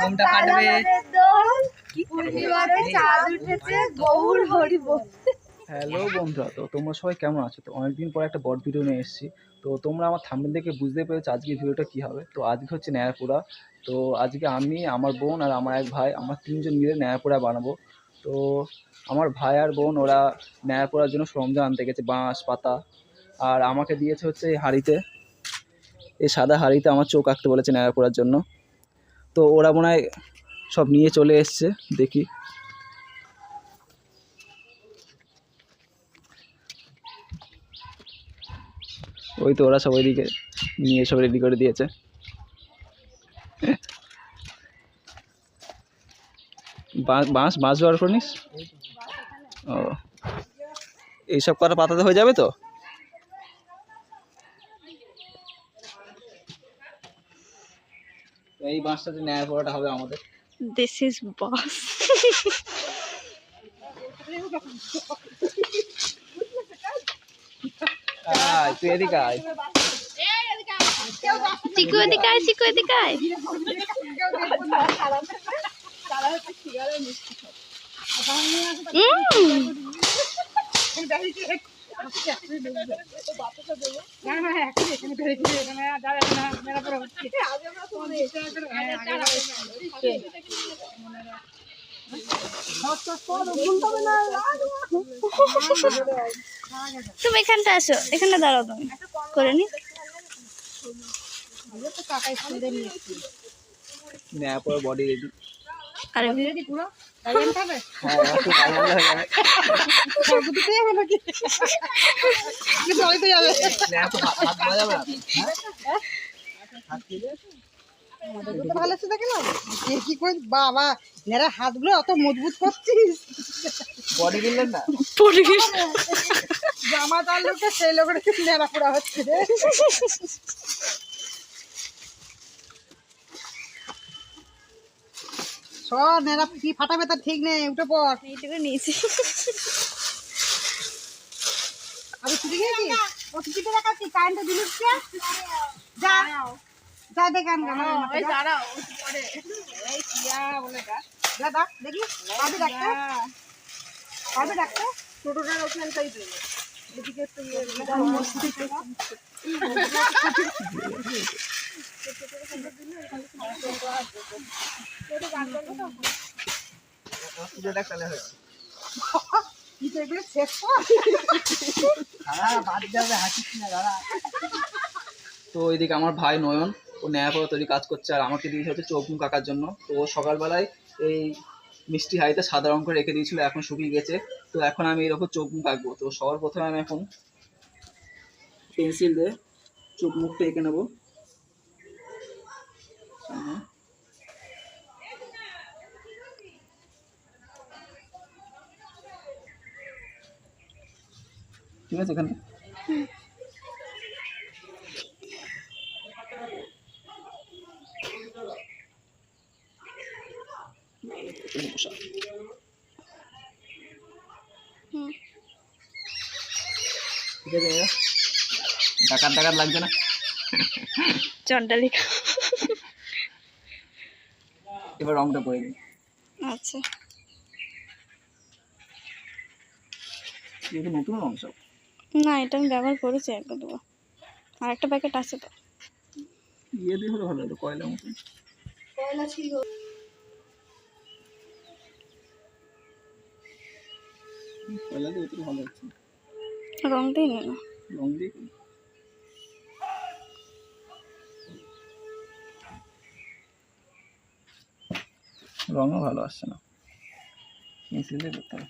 ঘুমটা কাটবে। হ্যালো বন্ধুরা তো তোমরা সবাই কেমন আছো? তো অনেকদিন পর একটা বড় ভিডিও নিয়ে এসেছি। তো তোমরা আমার থাম্বেল দেখে বুঝতে পেরেছ আজকে ভিডিওটা কী হবে। তো আজকে হচ্ছে ন্যায়পুরা তো আজকে আমি আমার বোন আর আমার এক ভাই আমার তিনজন মিলে ন্যায়পুরা বানাবো। তো আমার ভাই আর বোন ওরা ন্যায়পুরার জন্য সরঞ্জাম আনতে গেছে বাঁশ পাতা। আর আমাকে দিয়েছে হচ্ছে এই হাঁড়িতে। এই সাদা হাঁড়িতে আমার চোখ আঁকতে বলেছে ন্যায়পুরার জন্য। তো ওরা মনে হয় সব নিয়ে চলে এসছে, দেখি। ওই তো ওরা সব ওইদিকে নিয়ে সব রেডি করে দিয়েছে। বাঁশ বাঁশ জোগাড় করে ও। এইসব করা পাতাতে হয়ে যাবে তো? এই বাঁশটাতে ন্যায় পড়াটা হবে আমাদের। দিস ইজ বস তুই এদিকে আয়। চিকু এদিকে আয় চিকু এদিকে আয়। উম, তুমি এখানটা আসো এখানে দাঁড়াও তুমি। করে নি। বডি রেডি আরে হ্যাঁ একটু ভালো হয়ে যাবে হ্যাঁ? ভালো আছে দেখে না? কি করে বাবা নেড়া হাতগুলো অত মজবুত করছিস? বডি বিল্ডার না? পরিবেশ জামা তার লোকে সেই লোকের নেড়া পোড়া হচ্ছে। রে সব নেড়া কি ফাটাবে তার ঠিক নেই উঠে পড় এইটুকু নিয়েছি আমি ছুটি গেছি ও ছুটিতে দেখাচ্ছি কারেন্টটা দিলিস কে যা যা গান যা দা ডাক্তার পাবি ডাক্তার টোটোটার ওখানটাই দেবে এদিকে একটু ইয়ে পুজো দেখ হয়ে। কিন্তু এগুলো শেষ কর দাঁড়া, বাদ যাবে, হাসিস না, দাঁড়া। তো এদিকে আমার ভাই নয়ন, ও ন্যায় পড়া তৈরি কাজ করছে, আর আমাকে দিয়েছে হচ্ছে মুখ আঁকার জন্য। তো সকালবেলায় এই মিষ্টি হাড়িতে সাদা রং করে রেখে দিয়েছিল, এখন শুকিয়ে গেছে। তো এখন আমি এরকম চোখ মুখ আঁকবো। তো সবার প্রথমে আমি এখন পেন্সিল দিয়ে চোখ মুখটা এঁকে নেব। সামনে। ঠিক আছে এখানে বসা। হুম। ঠিক আছে ভাইয়া? ডাকাত ডাকাত লাগছে না চন্ডালিকা এবার রংটা করে দিই। আচ্ছা। এটা নতুন রং সব? না এটা আমি ব্যবহার করেছি একবার দুবার। আর একটা প্যাকেট আছে তো। ইয়ে দিয়ে হলে ভালো হতো কয়লার মতন। কয়লা দিয়ে অতটা ভালো হচ্ছে। রং দিই না রং দিয়ে রঙও ভালো আসছে না। দিয়ে করতে হবে।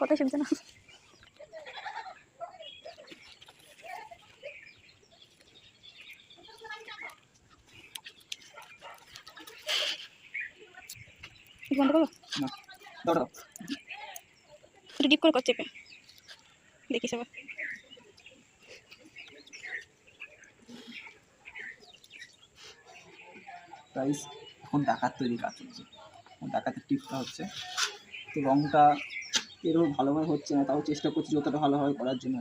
কথা শুনছে না। বন্ধ করো? না দাও দাও একটু ডিপ করে কর চেপে গাইস এখন ডাকাত তৈরি কাজ এখন ডাকাতের টিপটা হচ্ছে। তো রঙটা এরকম ভালোভাবে হচ্ছে না তাও চেষ্টা করছি যতটা ভালোভাবে করার জন্য।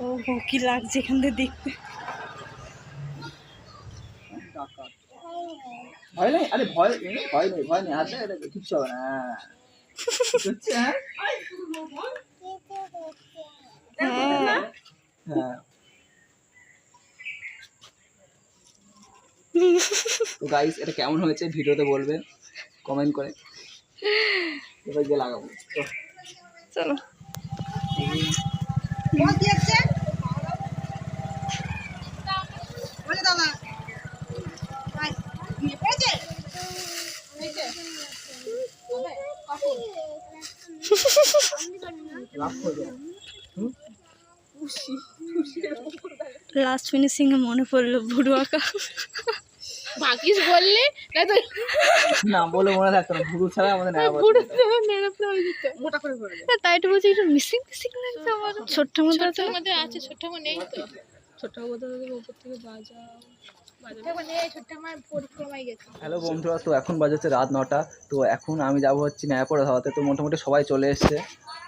ও হো, কি লাগছে এখান থেকে দেখতে? ভয় নেই? আরে ভয় নেই ভয় নেই ভয় নেই। আরে কিচ্ছু হবে না হ্যাঁ। হ্যাঁ হ্যাঁ? হ্যাঁ। তো গাইস এটা কেমন হয়েছে? ভিডিওতে বলবে কমেন্ট করে। এবার গিয়ে লাগাবো। তো চলো। লাস্ট ফিনিশিং এ মনে পড়ল ভুরু আঁকা। ভাগিস বললে না তো না বলে মনে থাকতো না ভুরু ছাড়া আমাদের পুরো নেড়াপড়া হয়ে যেত মোটা করে দে। তাই একটু বলছি একটু মিসিং মিসিং লাগছে আমার। ছোট্ট মতো আছে। ছোট্ট মধ্যে আছে ছোট্ট মা নেই তো। ছোট্ট মধ্যে উপর থেকে বাজাও। হ্যালো বন্ধুরা তো এখন বাজাচ্ছে রাত নটা। তো এখন আমি যাব হচ্ছে ন্যায়পড়া ধাওয়াতে। তো মোটামুটি সবাই চলে এসছে।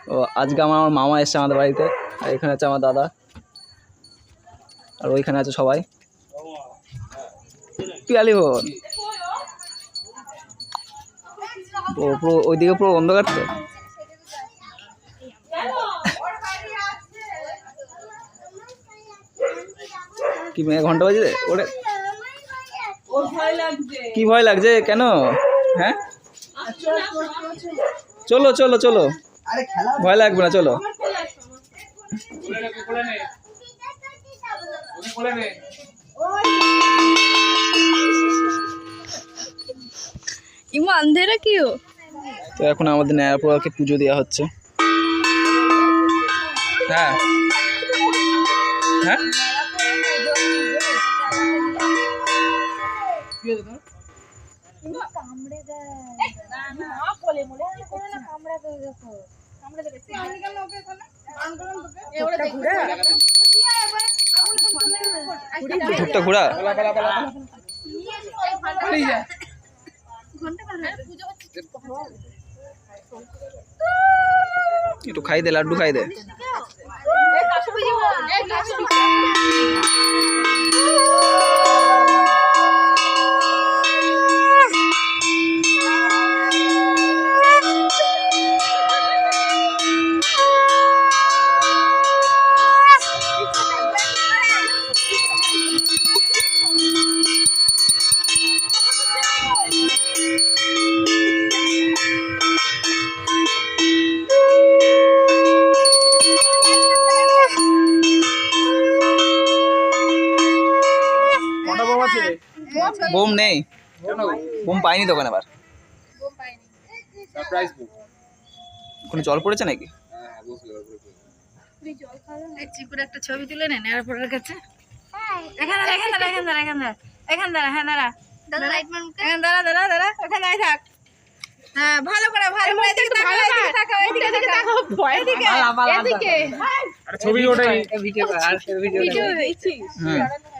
তো আজকে আমার আমার মামা এসছে আমাদের বাড়িতে আর এখানে আছে আমার দাদা। আর ওইখানে আছে সবাই। পিয়ালি বোন তো পুরো ওইদিকে পুরো অন্ধকার তো? কি মেয়ে ঘণ্টা বাজে ওরে কি ভয় লাগছে? কেন? হ্যাঁ? চলো চলো চলো। ভয় লাগবে না চলো। ইমা আন্ধেরা কি ও তো এখন আমাদের ন্যায়পুরাকে পুজো দেওয়া হচ্ছে। হ্যাঁ। হ্যাঁ? তোকে? ঠুকটা ঘোরা খাই দে লাড্ডু খাই দে বোম নেই। বোম পাইনি দোকানে আবার। কোনো জল পড়েছে নাকি? চিকুর একটা ছবি তুলে নেন এয়ারপোর্টের কাছে। এখানে দাঁড়া এখানে দাঁড়া এখানে দাঁড়া এখানে দাঁড়া। এখানে দাঁড়া হ্যাঁ দাঁড়া। দাদা লাইট ম্যান এখানে দাঁড়া দাঁড়া দাঁড়া। এখানে দাঁড়াই থাক। হ্যাঁ ভালো করে ভালো করে। এদিকে তাকাও এদিকে তাকাও এদিকে এদিকে তাকাও ভয় এদিকে। এদিকে ছবি ওটাই। ভিডিও দিচ্ছিস হুম কটা বোন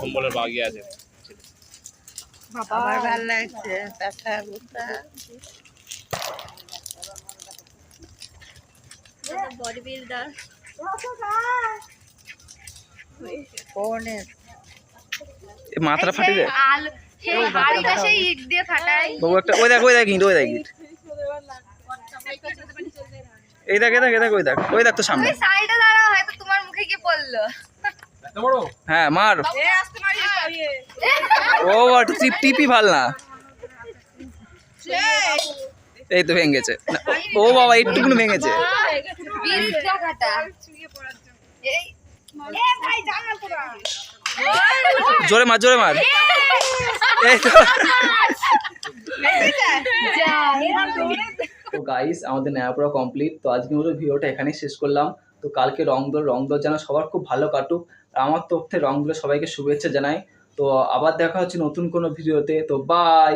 কম্বলের বাগি আছে। আবার ভালো লাগছে। ব্যথা বুঝতে বডি বিল্ডার ফোনের এ মাথাটা ফাটে যায় বাবু একটা ওই দেখ ওই দেখ ইট ওই দেখ ইট এই দেখ এই দেখ এই দেখ ওই দেখ ওই দেখ তো সামনে। সাইডে দাঁড়াও হয়তো গিয়ে পড়ল। হ্যাঁ মার। এ আসতে মারিস ও টিপ টিপি ভালো না। এই তো ভেঙেছে ও বাবা একটুকুনি ভেঙেছে। এই এ ভাই জোরে মার জোরে মার। এই তো। তো গাইস আমাদের নেওয়া কমপ্লিট তো আজকে মতো ভিডিওটা এখানেই শেষ করলাম। তো কালকে রং দোল রং দোল যেন সবার খুব ভালো কাটুক। আর আমার তরফ থেকে রং সবাইকে শুভেচ্ছা জানাই। তো আবার দেখা হচ্ছে নতুন কোনো ভিডিওতে। তো বাই